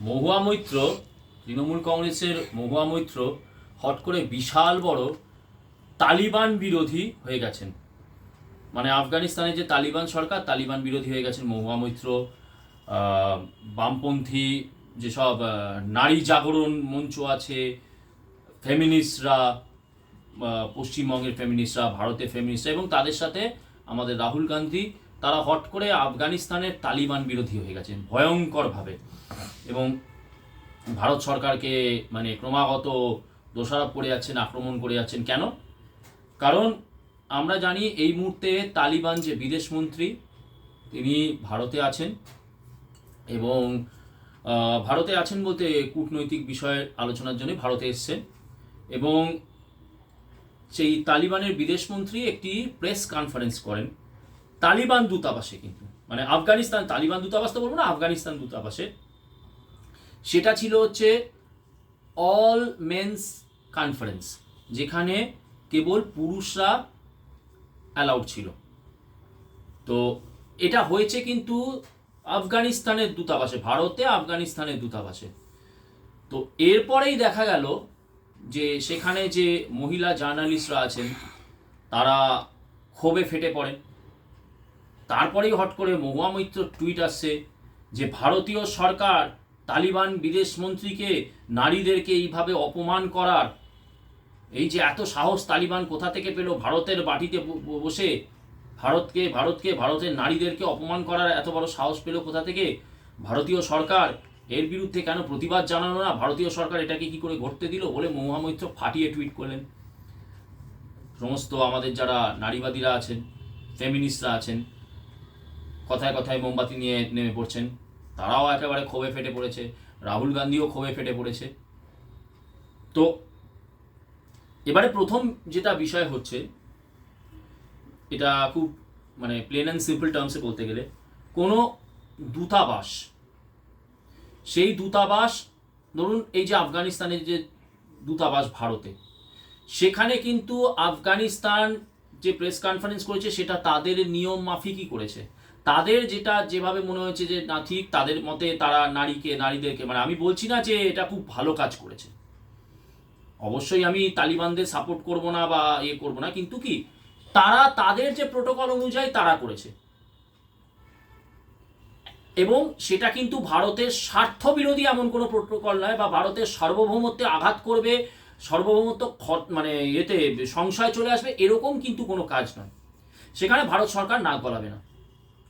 মহুয়া মৈত্র, তৃণমূল কংগ্রেসের মহুয়া মৈত্র, হট করে বিশাল বড় তালিবান বিরোধী হয়ে গেছেন। মানে আফগানিস্তানে যে তালিবান সরকার, তালিবান বিরোধী হয়ে গেছেন মহুয়া মৈত্র বামপন্থী যেসব নারী জাগরণ মঞ্চ আছে, ফেমিনিস্টরা পশ্চিমবঙ্গের ফেমিনিস্টরা, ভারতের ফেমিনিস্টরা এবং তাদের সাথে আমাদের রাহুল গান্ধী, তারা হট করে আফগানিস্তানের তালিবান বিরোধী হয়ে গেছেন ভয়ঙ্করভাবে। এবং ভারত সরকারকে মানে ক্রমাগত দোষারোপ করে যাচ্ছেন, আক্রমণ করে যাচ্ছেন, কেন? কারণ আমরা জানি এই মুহূর্তে তালিবান যে বিদেশ মন্ত্রী, তিনি ভারতে আছেন এবং ভারতে আছেন বলতে কূটনৈতিক বিষয়ের আলোচনার জন্য ভারতে এসছেন এবং সেই তালিবানের বিদেশমন্ত্রী একটি প্রেস কনফারেন্স করেন। তালিবান দূতাবাসে কিন্তু মানে আফগানিস্তান, তালিবান দূতাবাস তো বলব না, আফগানিস্তান দূতাবাসে সেটা ছিল হচ্ছে অল মেন্স কনফারেন্স যেখানে কেবল পুরুষরা অ্যালাউড ছিল। তো এটা হয়েছে কিন্তু আফগানিস্তানের দূতাবাসে, ভারতে আফগানিস্তানের দূতাবাসে। তো এরপরেই দেখা গেল যে সেখানে যে মহিলা জার্নালিস্টরা আছেন, তারা ক্ষোভে ফেটে পড়েন। তারপরেই হট করে মহুয়া মৈত্র টুইট আসছে যে, ভারতীয় সরকার তালিবান বিদেশ মন্ত্রীকে নারীদেরকে এইভাবে অপমান করার। এই যে এত সাহস তালিবান কোথা থেকে পেল? ভারতের বাটিতে বসে ভারতকে ভারতকে, ভারতের নারীদেরকে অপমান করার এত বড় সাহস পেল কোথা থেকে? ভারতীয় সরকার এর বিরুদ্ধে কেন প্রতিবাদ জানানো না? ভারতীয় সরকার এটাকে কি করে ঘটতে দিল বলে মহুয়া মৈত্র ফাটিয়ে টুইট করলেন। সমস্ত আমাদের যারা নারীবাদীরা আছেন, ফেমিনিস্টরা আছেন, কথায় কথায় মোমবাতি নিয়ে নেমে পড়ছেন। তারাও একেবারে ক্ষোভে ফেটে পড়েছে, রাহুল গান্ধীও ক্ষোভে ফেটে পড়েছে। তো এবারে প্রথম যেটা বিষয় হচ্ছে, এটা খুব মানে প্লেন অ্যান্ড সিম্পল টার্মসে বলতে গেলে, কোনো দূতাবাস, সেই দূতাবাস, ধরুন এই যে আফগানিস্তানের যে দূতাবাস ভারতে, সেখানে কিন্তু আফগানিস্তান যে প্রেস কনফারেন্স করেছে, সেটা তাদের নিয়ম মাফিকই করেছে। তাদের যেটা যেভাবে মনে হয়েছে যে, না, ঠিক, তাদের মতে তারা নারীকে, নারীদেরকে মানে আমি বলছি না যে, এটা খুব ভালো কাজ করেছে। অবশ্যই আমি তালিবানদের সাপোর্ট করব না বা ইয়ে করব না, কিন্তু কি, তারা তাদের যে প্রোটোকল অনুযায়ী তারা করেছে। এবং সেটা কিন্তু ভারতের স্বার্থ বিরোধী এমন কোনো প্রোটোকল নয় বা ভারতের সার্বভৌমত্বে আঘাত করবে, সার্বভৌমত্ব মানে এতে সংশয় চলে আসবে, এরকম কিন্তু কোনো কাজ নয়। সেখানে ভারত সরকার নাক গলাবে না।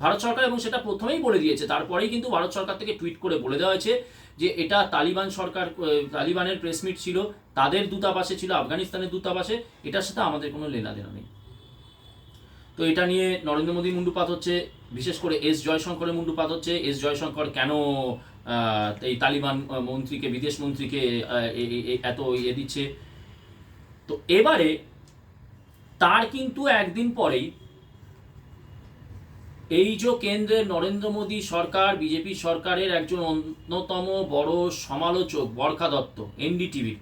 ভারত সরকার এবং সেটা প্রথমেই বলে দিয়েছে। তারপরেই কিন্তু ভারত সরকার থেকে টুইট করে বলে দেওয়া হয়েছে যে এটা তালিবান সরকার তালিবানের প্রেস মিট ছিল, তাদের দূতাবাসে ছিল, আফগানিস্তানের দূতাবাসে, এটার সাথে আমাদের কোনো লেনাদেনা নেই। তো এটা নিয়ে নরেন্দ্র মোদী মুন্ডুপাত হচ্ছে, বিশেষ করে এস জয়শঙ্করের মুন্ডুপাত হচ্ছে। এস জয়শঙ্কর কেন এই তালিবান মন্ত্রীকে, বিদেশ মন্ত্রীকে এত ইয়ে দিচ্ছে? তো এবারে, তার কিন্তু একদিন পরেই এই যে কেন্দ্রের নরেন্দ্র মোদী সরকার, বিজেপি সরকারের একজন অন্যতম বড় সমালোচক বরখা দত্ত এনডিটিভির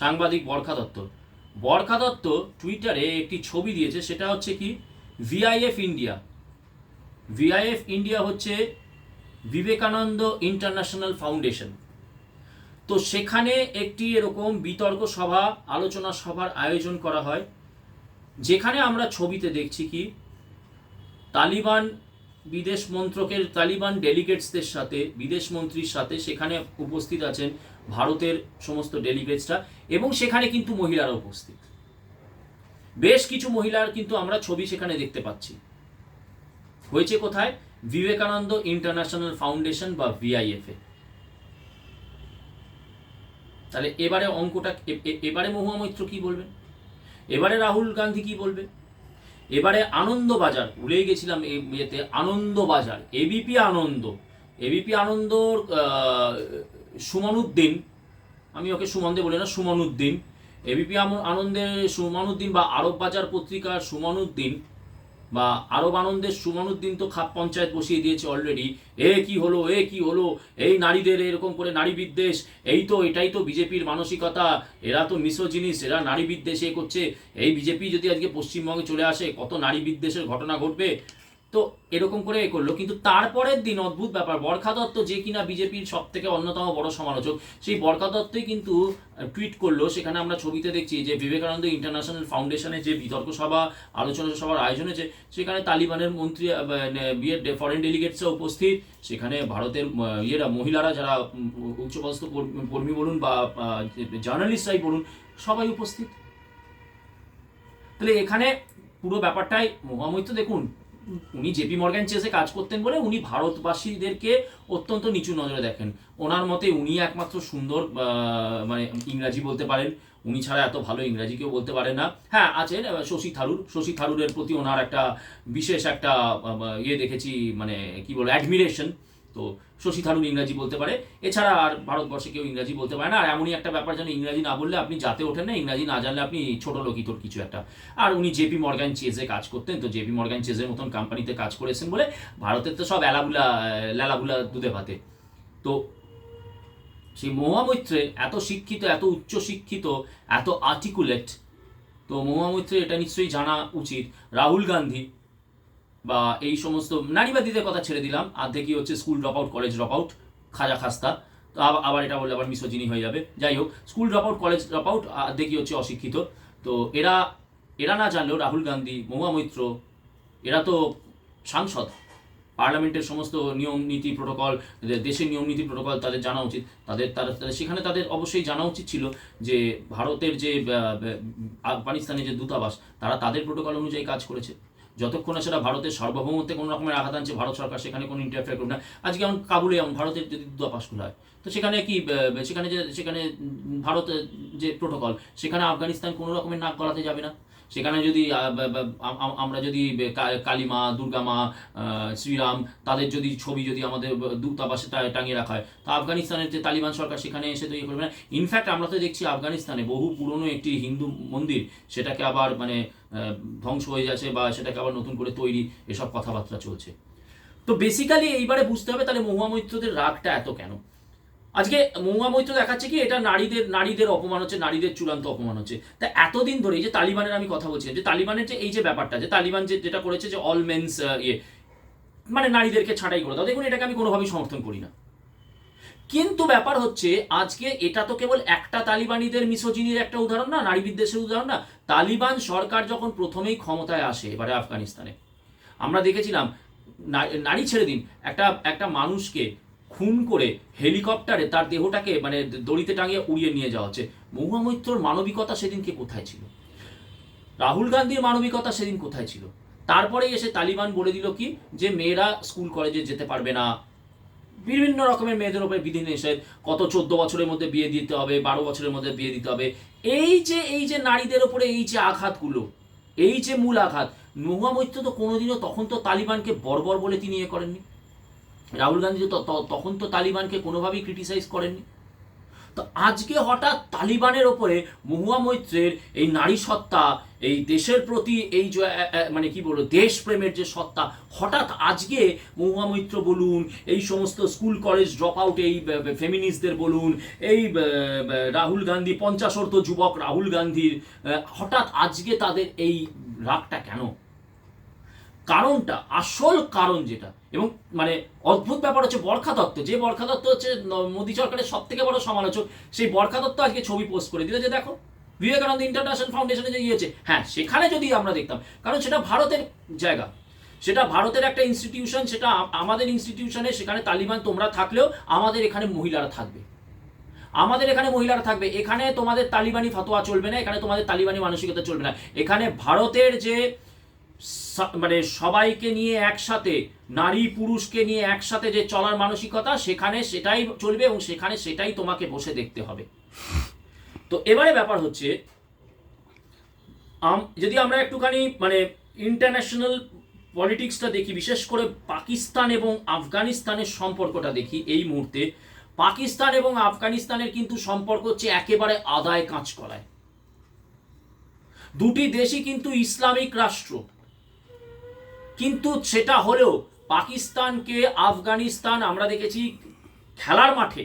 সাংবাদিক বরখা দত্ত। বরখা দত্ত টুইটারে একটি ছবি দিয়েছে, সেটা হচ্ছে কি? ভিআইএফ ইন্ডিয়া ভিআইএফ ইন্ডিয়া হচ্ছে বিবেকানন্দ ইন্টারন্যাশনাল ফাউন্ডেশন। তো সেখানে একটি এরকম বিতর্ক সভা, আলোচনা সভার আয়োজন করা হয়, যেখানে আমরা ছবিতে দেখছি কি তালিবান বিদেশ মন্ত্রকের, তালিবান ডেলিগেটসদের সাথে, বিদেশ মন্ত্রীর সাথে সেখানে উপস্থিত আছেন ভারতের সমস্ত ডেলিগেটসরা এবং সেখানে কিন্তু মহিলারা উপস্থিত। বেশ কিছু মহিলার কিন্তু আমরা ছবি সেখানে দেখতে পাচ্ছি। হয়েছে কোথায়? বিবেকানন্দ ইন্টারন্যাশনাল ফাউন্ডেশন বা ভিআইএফ তাহলে এবারে অঙ্কটা এবারে মহুয়া মৈত্র কি বলবেন? এবারে রাহুল গান্ধী কি বলবে এবারে আনন্দবাজার ভুলেই গেছিলাম এই ইয়েতে আনন্দবাজার এবিপি আনন্দ। এবিপি আনন্দর সুমানুদ্দিন, আমি ওকে সুমন্দে বলি না, সুমানুদ্দিন। এবিপি আনন্দের সুমানুদ্দিন বা আরব বাজার পত্রিকার সুমনউদ্দিন বা আরব আনন্দের সুমানুদ্দিন তো খাপ পঞ্চায়েত বসিয়ে দিয়েছে অলরেডি এ কি হলো, এ কি হলো? এই নারীদের এরকম করে নারী বিদ্বেষ, এই তো এটাই তো বিজেপির মানসিকতা। এরা তো মিশ্র জিনিস এরা নারী বিদ্বেষ এ করছে। এই বিজেপি যদি আজকে পশ্চিমবঙ্গে চলে আসে, কত নারী বিদ্বেষের ঘটনা ঘটবে? তো এরকম করে এ করল। কিন্তু তারপরের দিন অদ্ভুত ব্যাপার বরখা দত্ত যে কিনা বিজেপির সব থেকে অন্যতম বড় সমালোচক সেই বরখা দত্তই কিন্তু টুইট করল। সেখানে আমরা ছবিতে দেখছি যে বিবেকানন্দ ইন্টারন্যাশনাল ফাউন্ডেশনের যে বিতর্ক সভা আলোচনা সভার আয়োজন হয়েছে সেখানে তালিবানের মন্ত্রী মানে, বিয়ের ফরেন ডেলিগেটসরা উপস্থিত। সেখানে ভারতের ইয়েরা মহিলারা যারা উচ্চপদস্থ কর্মী- বলুন বা জার্নালিস্টরাই বলুন সবাই উপস্থিত। তাহলে এখানে পুরো ব্যাপারটাই মহামৈত্র দেখুন উনি জেপি মর্গ্যান চেসে কাজ করতেন বলে উনি ভারতবাসীদেরকে অত্যন্ত নিচু নজরে দেখেন। ওনার মতে উনি একমাত্র সুন্দর মানে ইংরাজি বলতে পারেন। উনি ছাড়া এত ভালো ইংরাজি কেউ বলতে পারে না। হ্যাঁ আছেন শশী থারুর। শশী থারুরের প্রতি ওনার একটা বিশেষ একটা ইয়ে দেখেছি মানে কি বলব অ্যাডমিরেশন তো শশী থারুর ইংরাজি বলতে পারে। এছাড়া আর ভারতবর্ষে কেউ ইংরাজি বলতে পারে না। আর এমনই একটা ব্যাপার যেন ইংরাজি না বললে আপনি যাতে ওঠেন না, ইংরাজি না জানলে আপনি ছোট লোকই তোর কিছু একটা। আর উনি জেপি মর্গান চেজে কাজ করতেন, তো জেপি মর্গান চেজের মতন কোম্পানিতে কাজ করেছেন বলে ভারতের তো সব এলাবুলা, লেলাবুলা দুধে ভাতে। তো সেই মহামৈত্রে এত শিক্ষিত, এত উচ্চ শিক্ষিত, এত আর্টিকুলেট তো মহামৈত্রে এটা নিশ্চয়ই জানা উচিত। রাহুল গান্ধী বা এই সমস্ত নারীবাদীদের কথা ছেড়ে দিলাম। আর্ধেকই হচ্ছে school drop out college drop out খাজা খাস্তা। তো আবার এটা বললে আবার মিসোজিনি হয়ে যাবে। যাই হোক school drop out college drop out আর্ধেকই হচ্ছে অশিক্ষিত। তো এরা এরা না জানলেও রাহুল গান্ধী, মহুয়া মৈত্র, এরা তো সাংসদ। পার্লামেন্টের সমস্ত নিয়ম নীতি প্রোটোকল দেশের নিয়ম নীতি প্রোটোকল তাদের জানা উচিত। তাদের, তারা সেখানে তাদের অবশ্যই জানা উচিত ছিল যে ভারতের যে আফগানিস্তানের যে দূতাবাস, তারা তাদের প্রোটোকল অনুযায়ী কাজ করেছে। যতক্ষণ সেটা ভারতের সার্বভৌমত্বে কোনো রকমের আঘাত আনছে, ভারত সরকার সেখানে কোনো ইন্টারফেয়ার করবে না। আজকে যেমন কাবুলে যেমন ভারতের যদি দূতাবাস খোলা হয়, তো সেখানে কি সেখানে যে, সেখানে ভারত যে প্রোটোকল সেখানে আফগানিস্তান কোনো রকমের নাক গলাতে যাবে না? সেখানে যদি আমরা যদি কালীমা দুর্গামা শ্রীরাম, তাদের যদি ছবি যদি আমাদের দূতাবাসে টাঙিয়ে রাখা হয়, তো আফগানিস্তানের যে তালিবান সরকার সেখানে এসে তো ইয়ে করবে না। ইনফ্যাক্ট আমরা তো দেখছি আফগানিস্তানে বহু পুরনো একটি হিন্দু মন্দির, সেটাকে আবার মানে ধ্বংস হয়ে যাচ্ছে বা সেটাকে আবার নতুন করে তৈরি, এসব কথাবার্তা চলছে। তো বেসিক্যালি এইবারে বুঝতে হবে তাহলে মহুয়া মৈত্রদের রাগটা এত কেন? আজকে মহুয়া মৈত্র দেখাচ্ছে কি, এটা নারীদের নারীদের অপমান হচ্ছে, নারীদের চূড়ান্ত অপমান হচ্ছে। তা এতদিন ধরে এই যে তালিবানের আমি কথা বলছিলাম, যে তালিবানের যে এই যে ব্যাপারটা, যে তালিবান যে, যেটা করেছে যে অল মেন্স ইয়ে মানে নারীদেরকে ছাঁটাই করে দাও, দেখুন এটাকে আমি কোনোভাবেই সমর্থন করি না। কিন্তু ব্যাপার হচ্ছে, আজকে এটা তো কেবল একটা তালিবানিদের মিসোজিনির একটা উদাহরণ না নারী বিদ্বেষের উদাহরণ না। তালিবান সরকার যখন প্রথমেই ক্ষমতায় আসে এবারে আফগানিস্তানে, আমরা দেখেছিলাম, নারী ছেড়ে দিন, একটা একটা মানুষকে খুন করে হেলিকপ্টারে তার দেহটাকে মানে দড়িতে টাঙিয়ে উড়িয়ে নিয়ে যাওয়া হচ্ছে। মহুয়া মৈত্রর মানবিকতা সেদিনকে কোথায় ছিল? রাহুল গান্ধীর মানবিকতা সেদিন কোথায় ছিল? তারপরে এসে তালিবান বলে দিল কি, যে মেয়েরা স্কুল কলেজে যেতে পারবে না বিভিন্ন রকমের মেয়েদের উপরে বিধি নিষেধ, কত চোদ্দ বছরের মধ্যে বিয়ে দিতে হবে, বারো বছরের মধ্যে বিয়ে দিতে হবে। এই যে এই যে নারীদের উপরে এই যে আঘাতগুলো, এই যে মূল আঘাত মহুয়া মৈত্র তো কোনোদিনও তখন তো তালিবানকে বর্বর বলে তিনি ইয়ে করেননি। রাহুল গান্ধী ত- তখন তো তালিবানকে কোনোভাবেই ক্রিটিসাইজ করেননি। তো আজকে হঠাৎ তালিবানের ওপরে মহুয়া মৈত্রের এই নারী সত্তা, এই দেশের প্রতি এই মানে কি বলব, দেশপ্রেমের যে সত্তা, হঠাৎ আজকে মহুয়া মৈত্র বলুন, এই সমস্ত স্কুল কলেজ ড্রপ আউট, এই ফেমিনিস্টদের বলুন, এই রাহুল গান্ধী পঞ্চাশর্ত যুবক রাহুল গান্ধীর হঠাৎ আজকে তাদের এই রাগটা কেন? কারণটা, আসল কারণ যেটা, এবং মানে অদ্ভুত ব্যাপার হচ্ছে বরখা দত্ত যে বরখা দত্ত হচ্ছে মোদী সরকারের সব থেকে বড় সমালোচক, সেই বরখা দত্ত আজকে ছবি পোস্ট করে দিল যে দেখো, বিবেকানন্দ ইন্টারন্যাশনাল ফাউন্ডেশনে যে গিয়েছে হ্যাঁ সেখানে যদি আমরা দেখতাম, কারণ সেটা ভারতের জায়গা, সেটা ভারতের একটা ইনস্টিটিউশন সেটা আমাদের ইনস্টিটিউশনে সেখানে তালিবান তোমরা থাকলেও আমাদের এখানে মহিলারা থাকবে। আমাদের এখানে মহিলারা থাকবে, এখানে তোমাদের তালিবানি ফতোয়া চলবে না, এখানে তোমাদের তালিবানি মানসিকতা চলবে না। এখানে ভারতের যে মানে সবাইকে নিয়ে একসাথে, নারী পুরুষকে নিয়ে একসাথে যে চলার মানসিকতা, সেখানে সেটাই চলবে এবং সেখানে সেটাই তোমাকে বসে দেখতে হবে। তো এবারে ব্যাপার হচ্ছে যদি আমরা একটুখানি মানে ইন্টারন্যাশনাল পলিটিক্সটা দেখি, বিশেষ করে পাকিস্তান এবং আফগানিস্তানের সম্পর্কটা দেখি এই মুহূর্তে, পাকিস্তান এবং আফগানিস্তানের কিন্তু সম্পর্ক হচ্ছে একেবারে আদায় কাঁচ করায় দুটি দেশই কিন্তু ইসলামিক রাষ্ট্র। কিন্তু সেটা হলেও পাকিস্তানকে আফগানিস্তান, আমরা দেখেছি খেলার মাঠে।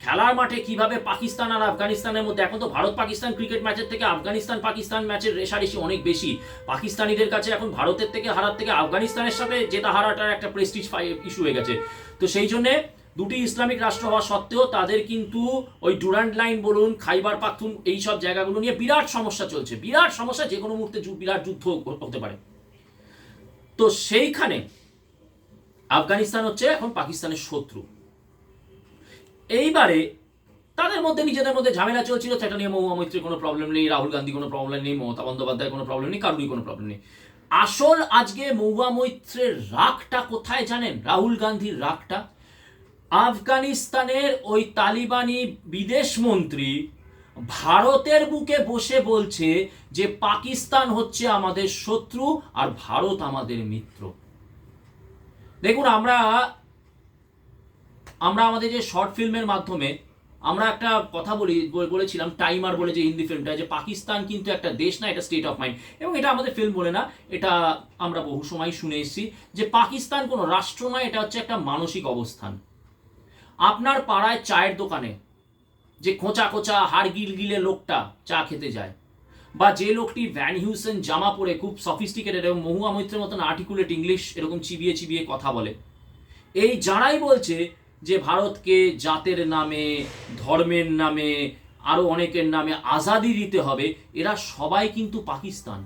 খেলার মাঠে কীভাবে পাকিস্তান আর আফগানিস্তানের মধ্যে, এখন তো ভারত পাকিস্তান ক্রিকেট ম্যাচের থেকে আফগানিস্তান পাকিস্তান ম্যাচের রেশারেশি অনেক বেশি। পাকিস্তানিদের কাছে এখন ভারতের থেকে হারার থেকে আফগানিস্তানের সাথে জেতা হারাটার একটা প্রেস্টিজ ইস্যু হয়ে গেছে। তো সেই জন্যে দুটি ইসলামিক রাষ্ট্র হওয়া সত্ত্বেও তাদের কিন্তু ওই ডুরান্ড লাইন বলুন, খাইবার পাখতুন এই সব জায়গাগুলো নিয়ে বিরাট সমস্যা চলছে। বিরাট সমস্যা যে কোনো মুহূর্তে বিরাট যুদ্ধ হতে পারে। তো সেইখানে আফগানিস্তান হচ্ছে এখন পাকিস্তানের শত্রু। এইবারে তাদের মধ্যে নিজেদের মধ্যে ঝামেলা চলছিল, সেটা নিয়ে মহুয়া মৈত্রীর কোনো প্রবলেম নেই, রাহুল গান্ধী কোনো প্রবলেম নেই, মমতা বন্দ্যোপাধ্যায় কোনো প্রবলেম নেই, কারুরই কোনো প্রবলেম নেই। আসল আজকে মহুয়া মৈত্রের রাগটা কোথায় জানেন? রাহুল গান্ধীর রাগটা? আফগানিস্তানের ওই তালিবানি বিদেশ মন্ত্রী ভারতের বুকে বসে বলছে যে পাকিস্তান হচ্ছে আমাদের শত্রু আর ভারত আমাদের মিত্র। দেখুন, আমরা আমরা আমাদের যে শর্ট ফিল্মের মাধ্যমে, আমরা একটা কথা বলি বলেছিলাম, টাইমার বলে যে হিন্দি ফিল্মটা, যে পাকিস্তান কিন্তু একটা দেশ না এটা স্টেট অফ মাইন্ড এবং এটা আমাদের ফিল্ম বলে না, এটা আমরা বহু সময় শুনে এসেছি যে পাকিস্তান কোনো রাষ্ট্র নয়, এটা হচ্ছে একটা মানসিক অবস্থান। আপনার পাড়ায় চায়ের দোকানে যে খোঁচা খোঁচা হাড় গিল গিলে লোকটা চা খেতে যায়। বা যে লোকটি ভ্যান হিউসেন জামা পরে খুব সফিস্টিকেটেড এবং মহুয়া মৈত্রের মতন আর্টিকুলেট ইংলিশ এরকম চিবিয়ে চিবিয়ে কথা বলে। এই যারাই বলছে যে ভারতকে জাতের নামে, ধর্মের নামে, আরও অনেকের নামে আজাদি দিতে হবে, এরা সবাই কিন্তু পাকিস্তান।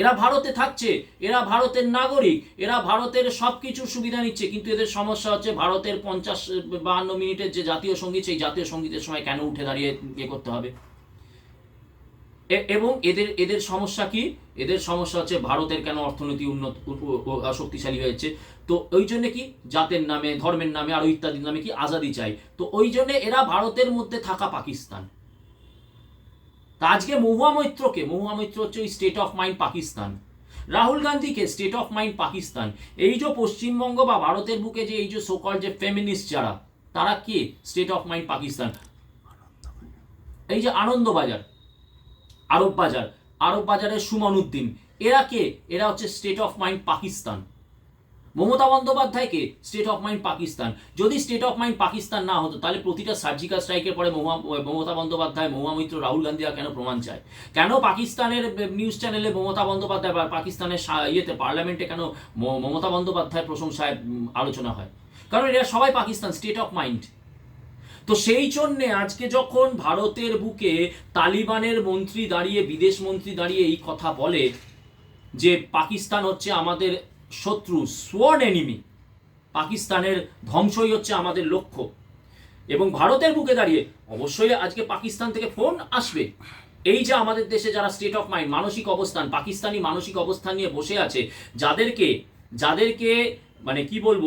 এরা ভারতে থাকছে, এরা ভারতের নাগরিক, এরা ভারতের সব কিছুর সুবিধা নিচ্ছে, কিন্তু এদের সমস্যা হচ্ছে ভারতের পঞ্চাশ, বাহান্ন মিনিটের যে জাতীয় সংগীত, সেই জাতীয় সঙ্গীতের সময় কেন উঠে দাঁড়িয়ে ইয়ে করতে হবে? এবং এদের এদের সমস্যা কি? এদের সমস্যা হচ্ছে ভারতের কেন অর্থনীতি উন্নত শক্তিশালী হয়েছে? তো ওই জন্য কি? জাতের নামে, ধর্মের নামে, আরও ইত্যাদির নামে কি? আজাদি চাই। তো ওই জন্য এরা ভারতের মধ্যে থাকা পাকিস্তান। তা আজকে মহুয়া মৈত্রকে, মহুয়া মৈত্র হচ্ছে ওই state of mind Pakistan. Rahul গান্ধীকে স্টেট অফ মাইন্ড পাকিস্তান। এই যে পশ্চিমবঙ্গ বা ভারতের বুকে যে এই যে সোকল যে ফেমিনিস্ট যারা, তারা কে? State of mind Pakistan. এই যে আনন্দবাজার, আরব বাজার, আরব বাজারের সুমন উদ্দিন, এরা কে? এরা হচ্ছে state of mind Pakistan. Mamata বন্দ্যোপাধ্যায়কে স্টেট অফ মাইন্ড পাকিস্তান। যদি স্টেট অফ মাইন্ড পাকিস্তান না হতো, তাহলে প্রতিটা সার্জিক্যাল স্ট্রাইকের পরে মমতা বন্দ্যোপাধ্যায় মহুয়া মৈত্র, রাহুল গান্ধীরা কেন প্রমাণ চায়? কেন পাকিস্তানের নিউজ চ্যানেলে মমতা বন্দ্যোপাধ্যায় বা পাকিস্তানের ইয়েতে পার্লামেন্টে কেন মমতা বন্দ্যোপাধ্যায় প্রশংসায় আলোচনা হয়? কারণ এরা সবাই পাকিস্তান স্টেট অফ মাইন্ড তো সেই জন্যে আজকে যখন ভারতের বুকে তালিবানের মন্ত্রী দাঁড়িয়ে, বিদেশ মন্ত্রী দাঁড়িয়ে এই কথা বলে যে পাকিস্তান হচ্ছে আমাদের শত্রু সোয়ান এনিমি পাকিস্তানের ধ্বংসই হচ্ছে আমাদের লক্ষ্য। এবং ভারতের বুকে দাঁড়িয়ে অবশ্যই আজকে পাকিস্তান থেকে ফোন আসবে। এই যে আমাদের দেশে যারা স্টেট অফ মাইন্ড মানসিক অবস্থান, পাকিস্তানি মানসিক অবস্থান নিয়ে বসে আছে, যাদেরকে যাদেরকে মানে কি বলব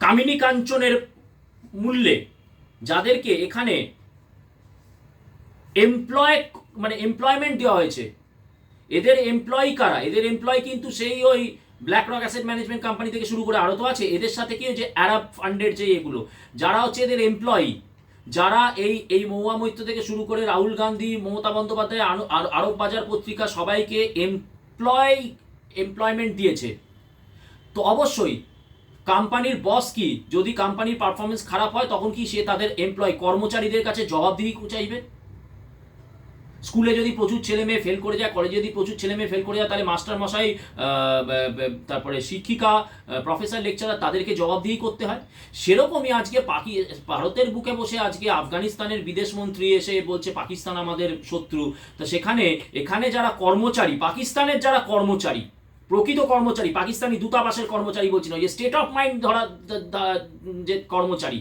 কামিনী কাঞ্চনের মূল্যে যাদেরকে এখানে এমপ্লয় মানে এমপ্লয়মেন্ট দেওয়া হয়েছে এদের এমপ্লয়ি কারা? এদের এমপ্লয় কিন্তু সেই ওই BlackRock asset management company থেকে শুরু করে আরও তো আছে। এদের সাথে কি যে অ্যারাব ফান্ডের যে এগুলো, যারা হচ্ছে এদের এমপ্লয়ি যারা এই এই মহুয়া মৈত্র থেকে শুরু করে রাহুল গান্ধী, মমতা বন্দ্যোপাধ্যায় আরব বাজার পত্রিকা সবাইকে এমপ্লয় এমপ্লয়মেন্ট দিয়েছে। তো অবশ্যই কোম্পানির বস কি? যদি কোম্পানির পারফরমেন্স খারাপ হয়, তখন কি সে তাদের এমপ্লয় কর্মচারীদের কাছে জবাবদিহি চাইবে? স্কুলে যদি প্রচুর ছেলে মেয়ে ফেল করে যায় কলেজে যদি প্রচুর ছেলে মেয়ে ফেল করে যায়, তাহলে মাস্টার মশাই তারপরে শিক্ষিকা প্রফেসর লেকচারার তাদেরকে জবাবদিহি করতে হয়। সেরকমই আজকে পাকি, ভারতের বুকে বসে আজকে আফগানিস্তানের বিদেশ মন্ত্রী এসে বলছে, পাকিস্তান আমাদের শত্রু। তো সেখানে, এখানে যারা কর্মচারী, পাকিস্তানের যারা কর্মচারী, প্রকৃত কর্মচারী, পাকিস্তানি দূতাবাসের কর্মচারী বলছি না যে স্টেট অফ মাইন্ড ধরা যে কর্মচারী,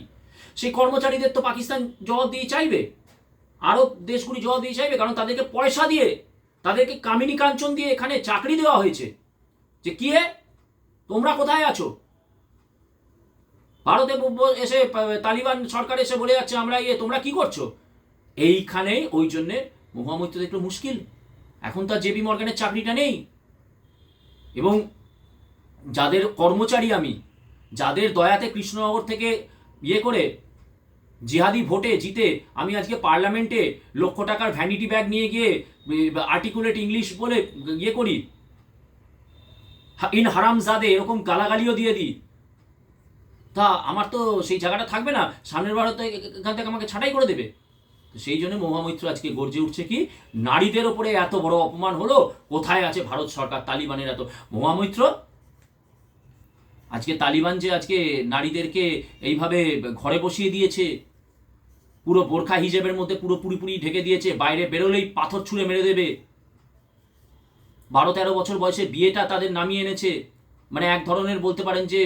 সেই কর্মচারীদের তো পাকিস্তান জবাব দিয়ে চাইবে? আরব দেশগুলি জবাব দিয়ে চাইবে, কারণ তাদেরকে পয়সা দিয়ে, তাদেরকে কামিনী কাঞ্চন দিয়ে এখানে চাকরি দেওয়া হয়েছে। যে কি? হে তোমরা কোথায় আছো? ভারতে এসে তালিবান সরকার এসে বলে যাচ্ছে, আমরা ইয়ে তোমরা কি করছ? এইখানেই ওই জন্যে মোহাম্মদ তো একটু মুশকিল। এখন তার জেবি মর্গানের চাকরিটা নেই। এবং যাদের কর্মচারী আমি, যাদের দয়াতে কৃষ্ণনগর থেকে ইয়ে করে জিহাদি ভোটে জিতে আমি আজকে পার্লামেন্টে লক্ষ টাকার ভ্যানিটি ব্যাগ নিয়ে গিয়ে আর্টিকুলেট ইংলিশ বলে ইয়ে করি। ইন হারামজাদে এরকম গালাগালিও দিয়ে দিই। তা আমার তো সেই জায়গাটা থাকবে না, সামনের বার এখান থেকে আমাকে ছাঁটাই করে দেবে। সেই জন্য মহামৈত্র আজকে গর্জে উঠছে কি, নারীদের ওপরে এত বড় অপমান হলো, কোথায় আছে ভারত সরকার তালিবানের এত, মহামৈত্র? আজকে তালিবান যে আজকে নারীদেরকে এইভাবে ঘরে বসিয়ে দিয়েছে পুরো বোরখা হিজেবের মধ্যে পুরো পুরিপুরি ঢেকে দিয়েছে, বাইরে বেরোলেই পাথর ছুঁড়ে মেরে দেবে। বারো তেরো বছর বয়সে বিয়েটা তাদের নামিয়ে এনেছে। মানে এক ধরনের বলতে পারেন যে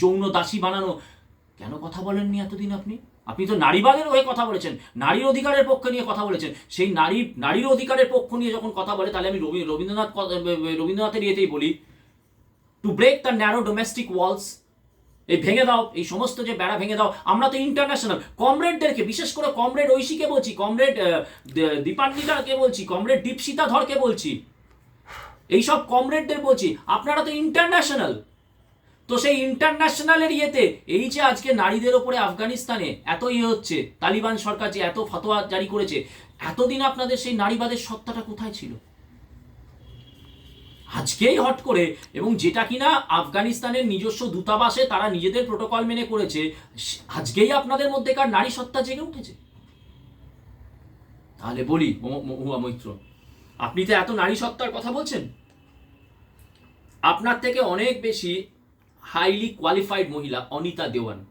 যৌন দাসী বানানো। কেন কথা বলেননি এতদিন আপনি? আপনি তো নারীবাদের হয়ে কথা বলেছেন, নারীর অধিকারের পক্ষে নিয়ে কথা বলেছেন। সেই নারী, নারীর অধিকারের পক্ষ নিয়ে যখন কথা বলে, তাহলে আমি রবীন্দ্রনাথ রবীন্দ্রনাথের ইয়েতেই বলি। To break the narrow domestic walls এই ভেঙে দাও, এই সমস্ত যে বেড়া ভেঙে দাও, আমরা তো ইন্টারন্যাশনাল কমরেডদেরকে, বিশেষ করে কমরেড ঐশীকে বলছি, কমরেড দীপান্বিতাকে বলছি, কমরেড দীপশিতা ধরকে বলছি। এইসব কমরেডদের বলছি, আপনারা তো ইন্টারন্যাশনাল তো সেই ইন্টারন্যাশনালের ইয়েতে, এই যে আজকে নারীদের ওপরে আফগানিস্তানে এত ইয়ে হচ্ছে, তালিবান সরকার যে এত ফতোয়া জারি করেছে, এতদিন আপনাদের সেই নারীবাদের সত্তাটা কোথায় ছিল? আজকেই হট করে এবং যেটা কিনা আফগানিস্তানের নিজস্ব দূতাবাসে তারা নিজেদের প্রোটোকল মেনে করেছে আজকেই আপনাদের মধ্যেকার নারী সত্তা জেগে উঠেছে। তাহলে বলি মহ- মহুয়া মৈত্র, আপনি তো এত নারী সত্তার কথা বলছেন। আপনার থেকে অনেক বেশি হাইলি কোয়ালিফাইড মহিলা অনিতা দেওয়ান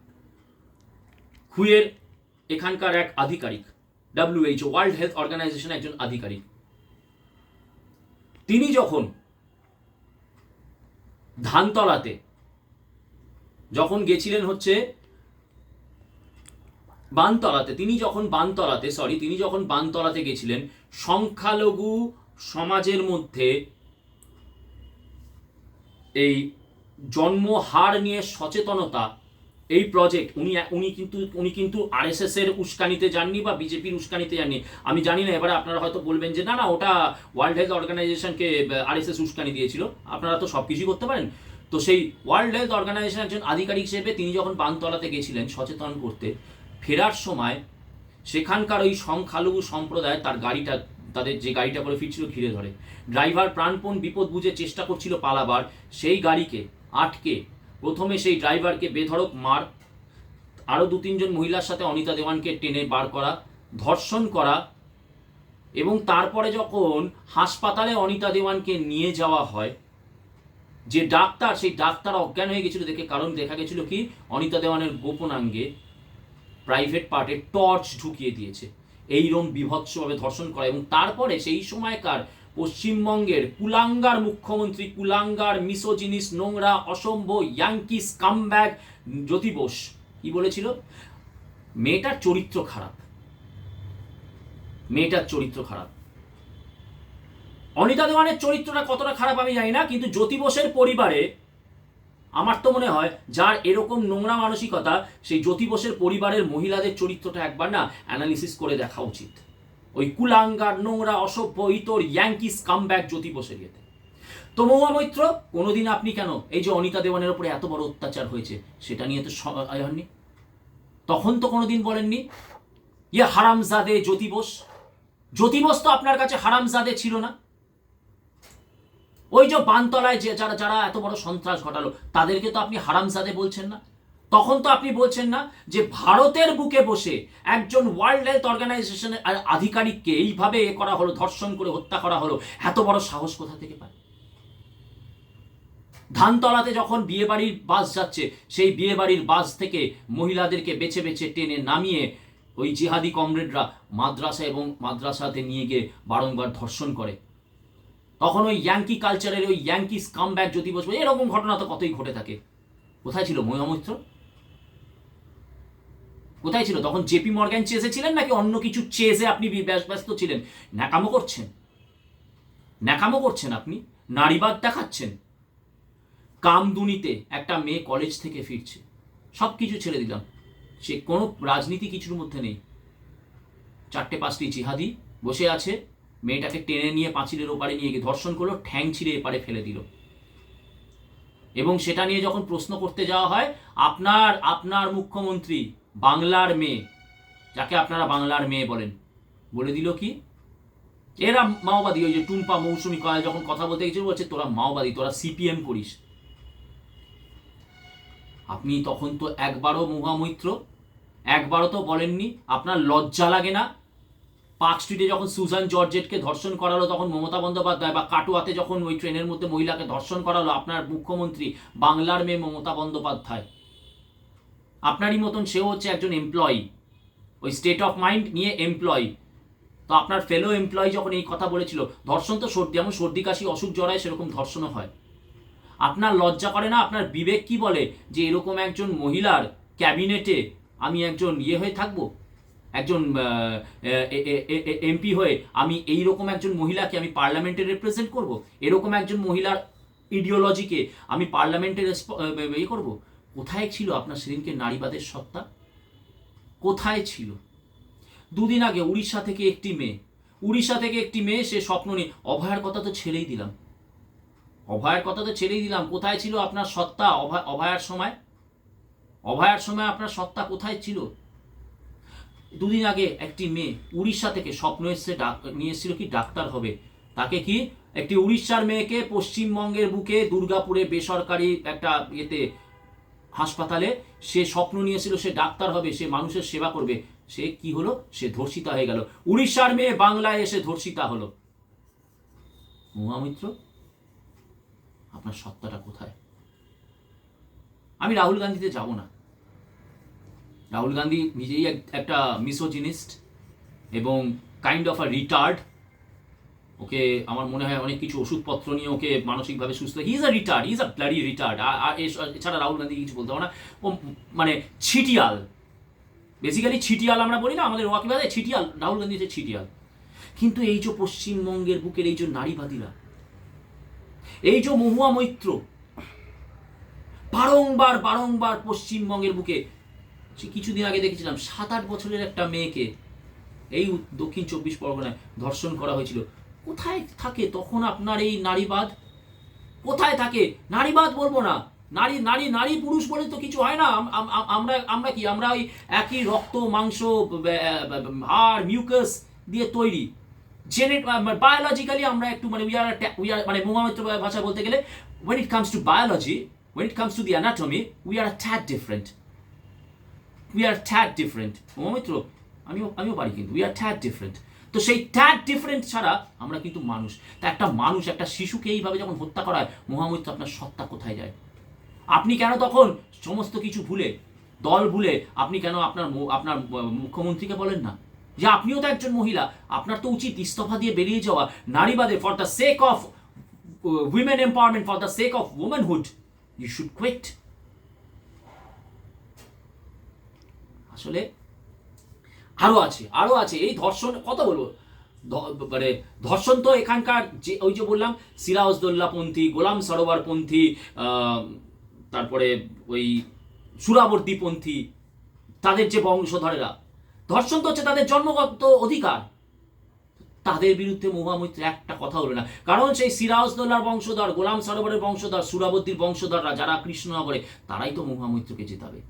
খুয়ের এখানকার এক আধিকারিক ডাব্লিউএইচ ওয়ার্ল্ড হেলথ অর্গানাইজেশন একজন আধিকারিক। তিনি যখন ধানতলাতে। যখন গেছিলেন হচ্ছে বানতলাতে, তিনি যখন বানতলাতে সরি তিনি যখন বানতলাতে গেছিলেন, সংখ্যালঘু সমাজের মধ্যে এই জন্ম হার নিয়ে সচেতনতা এই প্রজেক্ট উনি উনি কিন্তু উনি কিন্তু আরএসএস এর উস্কানিতে যাননি বা বিজেপির উস্কানিতে যাননি। আমি জানি না, এবারে আপনারা হয়তো বলবেন যে, না না, ওটা ওয়ার্ল্ড হেলথ অর্গানাইজেশনকে আরএসএস উস্কানি দিয়েছিল। আপনারা তো সব কিছুই করতে পারেন। তো সেই ওয়ার্ল্ড হেলথ অর্গানাইজেশন একজন আধিকারিক হিসেবে তিনি যখন বানতলাতে গেছিলেন সচেতন করতে, ফেরার সময় সেখানকার ওই সংখ্যালঘু সম্প্রদায় তার গাড়িটা, তাদের যে গাড়িটা করে ফিরছিল ঘিরে ধরে। ড্রাইভার প্রাণপণ বিপদ বুঝে চেষ্টা করছিল পালাবার, সেই গাড়িকে আটকে প্রথমে সেই ড্রাইভারকে বেধড়ক মার আরও দু তিনজন মহিলার সাথে অনিতা দেওয়ানকে টেনে বার করা, ধর্ষণ করা, এবং তারপরে যখন হাসপাতালে অনিতা দেওয়ানকে নিয়ে যাওয়া হয়, যে ডাক্তার, সেই ডাক্তার অজ্ঞান হয়ে গেছিল দেখে কারণ দেখা গেছিল কি, অনিতা দেওয়ানের গোপনাঙ্গে প্রাইভেট পার্টে টর্চ ঢুকিয়ে দিয়েছে। এইরম বিভৎসভাবে ধর্ষণ করা এবং তারপরে সেই সময়কার পশ্চিমবঙ্গের কুলাঙ্গার মুখ্যমন্ত্রী কুলাঙ্গার মিসোজিনিস নোংরা অসম্ভ ইয়াঙ্কিস কামব্যাক জ্যোতি বোস, কি বলেছিল? মেয়েটার চরিত্র খারাপ। মেয়েটার চরিত্র খারাপ। অনিতা দেওয়ানের চরিত্রটা কতটা খারাপ আমি জানি না, কিন্তু জ্যোতি বোসের পরিবারে আমার তো মনে হয় যার এরকম নোংরা মানসিকতা, সেই জ্যোতি বোসের পরিবারের মহিলাদের চরিত্রটা একবার না অ্যানালিসিস করে দেখা উচিত। ওই কুলাঙ্গার নোংরা, অসভ্য, ইতর ইয়াঙ্কিস কামব্যাক জ্যোতি বোসের ইয়েতে তো মহুয়া মৈত্র, কোনোদিন আপনি কেন এই যে অনিতা দেওয়ানের উপরে এত বড় অত্যাচার হয়েছে, সেটা নিয়ে তো হননি? তখন তো কোনোদিন বলেননি ইয়ে হারামজাদে জ্যোতি বোস। জ্যোতি বোস তো আপনার কাছে হারামজাদে ছিল না। ওই যে বানতলায় যে যারা যারা এত বড় সন্ত্রাস ঘটালো, তাদেরকে তো আপনি হারামজাদে বলছেন না? তখন তো আপনি বলছেন না যে ভারতের বুকে বসে একজন ওয়ার্ল্ড হেলথ অর্গানাইজেশনের আধিকারিককে এইভাবে এ করা হলো, ধর্ষণ করে হত্যা করা হলো, এত বড় সাহস কোথা থেকে পায়? ধানতলাতে যখন বিয়েবাড়ির বাস যাচ্ছে, সেই বিয়েবাড়ির বাস থেকে মহিলাদেরকে বেছে বেছে টেনে নামিয়ে ওই জিহাদি কমরেডরা মাদ্রাসা এবং মাদ্রাসাতে নিয়ে গিয়ে বারংবার ধর্ষণ করে। তখন ওই ইয়াঙ্কি কালচারের ওই ইয়াঙ্কি স্কাম ব্যাগ যদি বসবো, এরকম ঘটনা তো কতই ঘটে থাকে। কোথায় ছিল মহিমৈত্র কোথায় ছিল? তখন জেপি মর্গ্যান চেসে ছিলেন নাকি অন্য কিছু চেসে আপনি ব্যস্ত ছিলেন? ন্যাকামো করছেন। ন্যাকামো করছেন আপনি। নারীবাদ দেখাচ্ছেন। কামদুনিতে একটা মেয়ে কলেজ থেকে ফিরছে। সব কিছু ছেড়ে দিলাম। সে কোনো রাজনীতি কিছুর মধ্যে নেই। চারটে পাঁচটি জিহাদি বসে আছে। মেয়েটাকে টেনে নিয়ে পাঁচিলের ওপারে নিয়ে গিয়ে ধর্ষণ করল, ঠ্যাং ছিঁড়ে এপারে ফেলে দিল। এবং সেটা নিয়ে যখন প্রশ্ন করতে যাওয়া হয়, আপনার আপনার মুখ্যমন্ত্রী বাংলার মেয়ে, যাকে আপনারা বাংলার মেয়ে বলেন, বলে দিল কি? এরা মাওবাদী, ওই যে টুম্পা মৌসুমি কয়াল যখন কথা বলতে গেছিল, বলছে, তোরা মাওবাদী, তোরা সিপিএম করিস। আপনি তখন তো একবারও মহামৈত্র, একবারও তো বলেননি, আপনার লজ্জা লাগে না? পার্ক স্ট্রিটে যখন সুজান জর্জেটকে ধর্ষণ করালো, তখন মমতা বন্দ্যোপাধ্যায় বা কাটুয়াতে যখন ওই ট্রেনের মধ্যে মহিলাকে ধর্ষণ করালো, আপনার মুখ্যমন্ত্রী বাংলার মেয়ে মমতা বন্দ্যোপাধ্যায়। আপনারই মতন সেও হচ্ছে একজন এমপ্লয়ি ওই স্টেট অফ মাইন্ড নিয়ে এমপ্লয়ি তো আপনার ফেলো এমপ্লয়ি যখন এই কথা বলেছিল, ধর্ষণ তো সর্দি, যেমন সর্দি, কাশি, অসুখ জড়ায় সেরকম ধর্ষণও হয়। আপনার লজ্জা করে না? আপনার বিবেক কি বলে যে এরকম একজন মহিলার ক্যাবিনেটে আমি একজন ইয়ে হয়ে থাকব? একজন এমপি হয়ে আমি এই রকম একজন মহিলাকে আমি পার্লামেন্টে রিপ্রেজেন্ট করব? এরকম একজন মহিলার ইডিওলজিকে আমি পার্লামেন্টে ইয়ে করব? কোথায় ছিল আপনার সেদিনকে নারীবাদের সত্তা? কোথায় ছিল? দুদিন আগে উড়িষ্যা থেকে একটি মেয়ে, উড়িষ্যা থেকে একটি মেয়ে সে স্বপ্ন নিয়ে, অভয়ার কথা তো ছেড়েই দিলাম। অভয়ার কথা তো ছেড়েই দিলাম, কোথায় ছিল আপনার সত্তা অভয়, অভয়ার সময়? অভয়ার সময় আপনার সত্তা কোথায় ছিল? দুদিন আগে একটি মেয়ে উড়িষ্যা থেকে স্বপ্ন ডাক, নিয়ে এসেছিল কি ডাক্তার হবে। তাকে কি একটি উড়িষ্যার মেয়েকে পশ্চিমবঙ্গের বুকে দুর্গাপুরে বেসরকারি একটা ইয়েতে হাসপাতালে সে স্বপ্ন নিয়েছিল, সে ডাক্তার হবে, সে মানুষের সেবা করবে। সে কি হলো? সে ধর্ষিতা হয়ে গেল। উড়িষ্যার মেয়ে বাংলায় এসে ধর্ষিতা হলো। মহামিত্র, আপনার সত্তাটা কোথায়? আমি রাহুল গান্ধীতে যাব না। রাহুল গান্ধী নিজেই একটা মিসোজিনিস্ট এবং kind of a retard okay, আমার মনে হয় অনেক কিছু ওষুধপত্র নিয়ে ওকে মানসিকভাবে সুস্থ he is a retard is a bloody retard এছাড়া রাহুল গান্ধী কিছু বলতে না। ও মানে ছিটিয়াল। বেসিক্যালি ছিটিয়াল আমরা বলি না, আমাদের ওয়াকি ভাষায় ছিটিয়াল, রাহুল গান্ধী হচ্ছে ছিটিয়াল। কিন্তু এই যে পশ্চিমবঙ্গের বুকের এই যে নারীবাদীরা, এই যে মহুয়া মৈত্র, বারংবার বারংবার পশ্চিমবঙ্গের বুকে কিছুদিন আগে দেখেছিলাম, সাত আট বছরের একটা মেয়েকে এই দক্ষিণ চব্বিশ পরগনায় ধর্ষণ করা হয়েছিল। কোথায় থাকে তখন আপনার এই নারীবাদ? কোথায় থাকে? নারীবাদ বলব না। নারী নারী নারী, পুরুষ বলে তো কিছু হয় না। আম- আম- আম- আমরা আমরা কি? আমরা ওই একই রক্ত, মাংস হাড় মিউকাস দিয়ে তৈরি। জেনেট বায়োলজিক্যালি আমরা একটু মানে উই আর উই আর মানে মহামিত্র ভাষা বলতে গেলে, when it comes to biology it comes to the anatomy, we are a tad different we are tad different মহামিত্র, আমিও আমিও পারি কিন্তু উই আর ট্যাড ডিফারেন্ট তো সেই ট্যাড ডিফারেন্ট ছাড়া আমরা কিন্তু মানুষ। তা একটা মানুষ, একটা শিশুকে এইভাবে যখন হত্যা করা হয় আপনার সত্তা কোথায় যায়? আপনি কেন তখন সমস্ত কিছু ভুলে, দল ভুলে, আপনি কেন আপনার আপনার মুখ্যমন্ত্রীকে বলেন না? যে আপনিও তো একজন মহিলা, আপনার তো উচিত ইস্তফা দিয়ে বেরিয়ে যাওয়া, নারীবাদে for the sake of women empowerment for the sake of womanhood you should quit আসলে আরও আছে আরও আছে। এই ধর্ষণ, কত বলব? মানে ধর্ষণ তো এখানকার যে, ওই যে বললাম সিরাজদোল্লাপন্থী গোলাম সরোবরপন্থী তারপরে ওই সুরাবর্তীপন্থী তাদের যে বংশধরেরা, ধর্ষণ তো হচ্ছে তাদের জন্মগত অধিকার। তাদের বিরুদ্ধে মহামৈত্রী একটা কথা হলো না। কারণ সেই সিরাজদোল্লার বংশধর, গোলাম সরোবরের বংশধর সুরাবর্তীর বংশধররা, যারা কৃষ্ণনগরে, তারাই তো মহামৈত্রকে জেতাবে।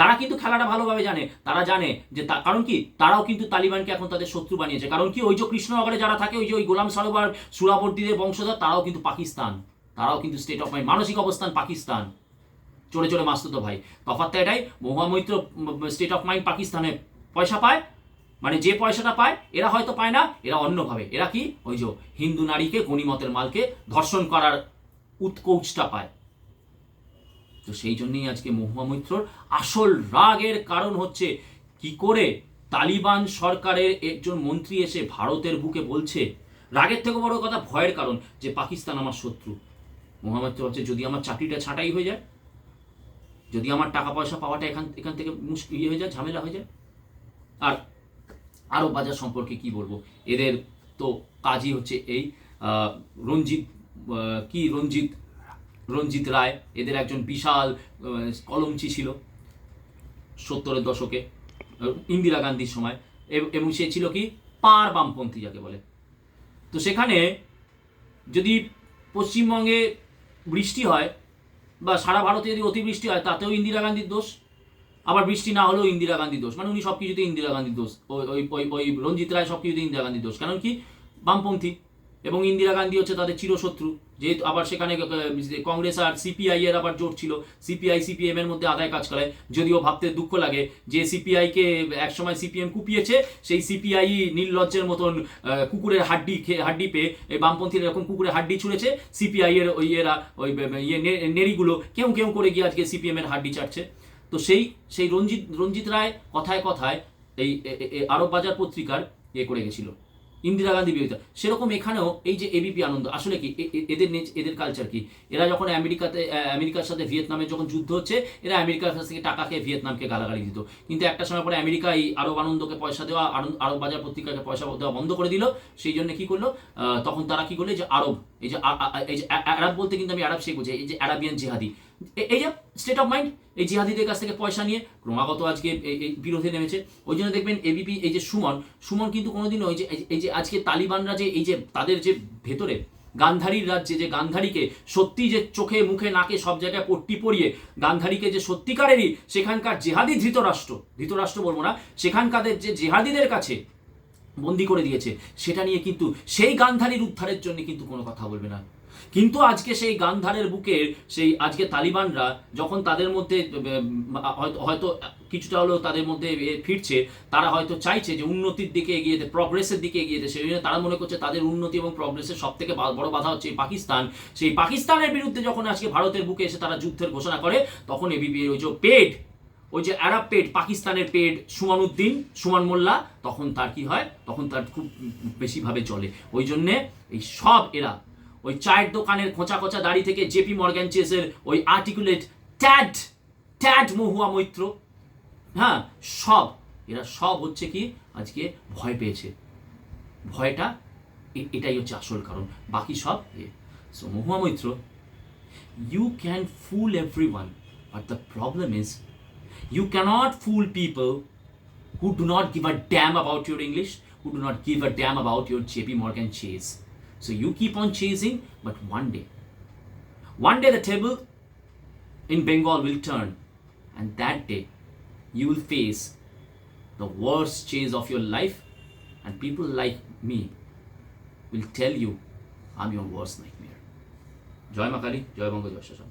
তারা কিন্তু খেলাটা ভালোভাবে জানে। তারা জানে যে তা- কারণ কি? তারাও কিন্তু তালিবানকে এখন তাদের শত্রু বানিয়েছে। কারণ কি? ওই যে কৃষ্ণনগরে যারা থাকে, ওই যে ওই গোলাম সরোবর সুরাবর্তীদের বংশধর, তারাও কিন্তু পাকিস্তান। তারাও কিন্তু স্টেট অফ মাইন্ড মানসিক অবস্থান পাকিস্তান। চড়ে চড়ে মাসতো ভাই। তফাৎটা এটাই মহামৈত্র স্টেট অফ মাইন্ড পাকিস্তানে পয়সা পায় মানে যে পয়সাটা পায়, এরা হয়তো পায় না, এরা অন্যভাবে। এরা কি? ওই যে হিন্দু নারীকে, গণিমতের মালকে ধর্ষণ করার উৎকৌচটা পায়। তো সেই জন্যই আজকে মহুয়া মৈত্রর আসল রাগের কারণ হচ্ছে, কি করে তালিবান সরকারের একজন মন্ত্রী এসে ভারতের বুকে বলছে, রাগের থেকে বড় কথা ভয়ের কারণ যে পাকিস্তান আমার শত্রু। মহামৈত্র হচ্ছে যদি আমার চাকরিটা ছাঁটাই হয়ে যায়, যদি আমার টাকা পয়সা পাওয়াটা এখান এখান থেকে মুশকিল ইয়ে হয়ে যায়, ঝামেলা হয়ে যায়। আর আরও বাজার সম্পর্কে কি বলব? এদের তো কাজই হচ্ছে এই রঞ্জিত কি রঞ্জিত রঞ্জিত রায়, এদের একজন বিশাল কলমচি ছিল সত্তরের দশকে ইন্দিরা গান্ধীর সময়। এবং সে ছিল কি? পার বামপন্থী যাকে বলে। তো সেখানে যদি পশ্চিমবঙ্গে বৃষ্টি হয় বা সারা ভারতে যদি অতিবৃষ্টি হয়, তাতেও ইন্দিরা গান্ধীর দোষ। আবার বৃষ্টি না হলেও ইন্দিরা গান্ধীর দোষ। মানে উনি সব কিছুতে ইন্দিরা গান্ধীর দোষ। ওই ওই ওই রঞ্জিত রায় সব কিছুতে ইন্দিরা গান্ধীর দোষ। কারণ কি? বামপন্থী। এবং ইন্দিরা গান্ধী হচ্ছে তাদের চিরশত্রু। যেহেতু আবার সেখানে কংগ্রেস আর সিপিআই এর আবার জোট ছিল সিপিআই সিপিএম এর মধ্যে আদায় কাজ করে। যদিও ভাবতে দুঃখ লাগে যে সিপিআই কে একসময় সিপিএম কুপিয়েছে, সেই সিপিআই নির্লজ্জের মতন কুকুরের হাড্ডি হাড্ডি পেয়ে বামপন্থীরা এরকম কুকুরের হাড্ডি ছুঁড়েছে সিপিআই এর ওই এরা, ওই ইয়ে নেড়িগুলো কেউ কেউ করে গিয়ে আজকে সিপিএম এর হাড্ডি চাটছে তো সেই সেই রঞ্জিত রঞ্জিত রায় কথায় কথায় এই আরব বাজার পত্রিকার ইয়ে করে গেছিল। ইন্দিরা গান্ধী বিরোধিতা। সেরকম এখানেও এই যে এবিপি আনন্দ, আসলে কি? এদের এদের কালচার কি? এরা যখন আমেরিকাতে আমেরিকার সাথে ভিয়েতনামে যখন যুদ্ধ হচ্ছে, এরা আমেরিকার কাছ থেকে টাকা খেয়ে ভিয়েতনামকে গালাগালি দিত। কিন্তু একটা সময় পরে আমেরিকা এই আরব আনন্দকে পয়সা দেওয়া আরব বাজার পত্রিকাকে পয়সা দেওয়া বন্ধ করে দিল। সেই জন্য কি করল? তখন তারা কি করল? যে আরব, এই যে এই যে আরব বলতে কিন্তু আমি আরব শেখ বুঝি এই যে আরাবিয়ান জিহাদি। এই যে স্টেট অফ মাইন্ড এই জিহাদিদের কাছ থেকে পয়সা নিয়ে ক্রমাগত আজকে বিরোধে নেমেছে। ওই জন্য দেখবেন এবিপি এই যে সুমন সুমন কিন্তু কোনোদিনও ওই যে, এই যে আজকে তালিবানরা যে, এই যে তাদের যে ভেতরে, গান্ধারীর রাজ্যে যে গান্ধারীকে সত্যি যে চোখে, মুখে, নাকে সব জায়গায় পট্টি পরিয়ে গান্ধারীকে যে সত্যিকারেরই সেখানকার জেহাদি ধৃতরাষ্ট্র ধৃতরাষ্ট্র বলব না সেখানকার যে জেহাদিদের কাছে বন্দি করে দিয়েছে, সেটা নিয়ে কিন্তু সেই গান্ধারীর উদ্ধারের জন্য কিন্তু কোনো কথা বলবে না। কিন্তু আজকে সেই গান্ধারের বুকের সেই আজকে তালিবানরা যখন তাদের মধ্যে হয়তো- কিছুটা হলেও তাদের মধ্যে ফিরছে, তারা হয়তো চাইছে যে উন্নতির দিকে এগিয়ে যেতে প্রগ্রেসের দিকে এগিয়ে যেতে। সেই জন্য তারা মনে করছে তাদের উন্নতি এবং প্রগ্রেসের সব থেকে বড় বাধা হচ্ছে পাকিস্তান। সেই পাকিস্তানের বিরুদ্ধে যখন আজকে ভারতের বুকে এসে তারা যুদ্ধের ঘোষণা করে, তখন এবিপি ওই যে পেড, ওই যে আরব পেড, পাকিস্তানের পেড সুমান উদ্দিন সুমান মোল্লা, তখন তার কি হয়? তখন তার খুব বেশিভাবে চলে। ওই জন্যে এই সব এরা ওই চায়ের দোকানের খোঁচা খোঁচা দাড়ি থেকে জেপি মর্গান চেসের ওই আর্টিকুলেট ট্যাড ট্যাড মহুয়া মৈত্র। হ্যাঁ সব। এরা সব হচ্ছে কি? আজকে ভয় পেয়েছে। ভয়টা এটাই হচ্ছে আসল কারণ। বাকি সব so Mahua Moitra. You can fool everyone but the problem is you can't fool people who do not give a damn about your English who do not give a damn about your JP Morgan Chase so you keep on chasing but one day one day the table in bengal will turn and that day you will face the worst chase of your life and people like me will tell you i'm your worst nightmare জয় মা কালী জয় বঙ্গ জয় শশাঙ্ক